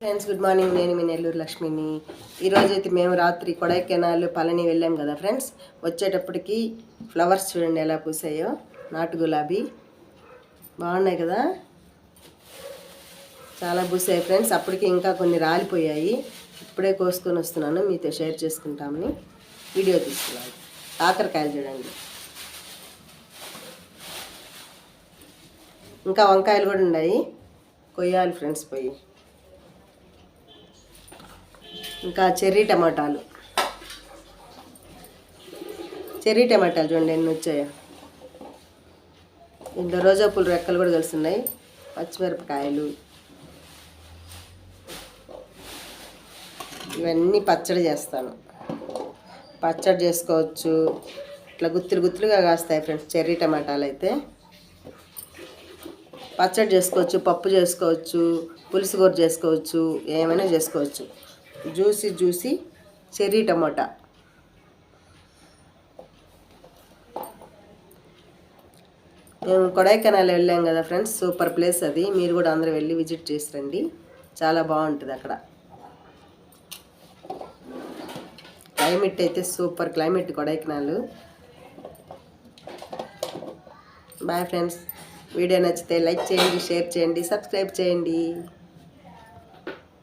Friends good morning నేను మీ నెల్లూరు లక్ష్మిని. ఈరోజు అయితే మేము రాత్రి కొడైకెనాల్ పళని వెళ్ళాం కదా ఫ్రెండ్స్ వచ్చేటప్పటికి ఫ్లవర్స్ చూడండి ఎలా పూసాయో. నాటు గులాబీ. బాగున్నాయి కదా? చాలా పూసాయి ఫ్రెండ్స్ అప్పటికి ఇంకా కొన్ని రాలిపోయాయి. ఇప్పుడే కోసుకొని వస్తున్నాను. మీతో షేర్ చేసుకుంటామని. వీడియో తీసుకున్నాను. కాకరకాయలు చూడండి. ఇంకా వంకాయలు కూడా ఉన్నాయి. కొయ్యాలి ఫ్రెండ్స్ పోయి. ఇంకా చెర్రీ టమాటాలు. చెర్రీ టమాటాలు చూడండి ఎన్ని వచ్చాయో. ఇందులో రోజా పూల రెక్కలు కూడా కలుస్తున్నాయి. పచ్చిమిరపకాయలు. ఇవన్నీ పచ్చడి చేస్తాను. పచ్చడి చేసుకోవచ్చు. ఇట్లా గుత్తులు గుత్తులుగా కాస్తాయి ఫ్రెండ్స్ చెర్రీ టమాటాలు అయితే. పచ్చడి చేసుకోవచ్చు పప్పు చేసుకోవచ్చు పులుసుగూర చేసుకోవచ్చు ఏమైనా చేసుకోవచ్చు. Juicy juicy cherry tomato. మేము కొడైకెనాల్ వెళ్ళాం కదా ఫ్రెండ్స్ సూపర్ ప్లేస్ అది. మీరు కూడా అందరూ వెళ్ళి విజిట్ చేసి రండి. చాలా బాగుంటుంది అక్కడ. క్లైమేట్ అయితే super climate Kodaikanal. Bye friends. Video నచ్చితే లైక్ చేయండి షేర్ చేయండి సబ్స్క్రైబ్ చేయండి.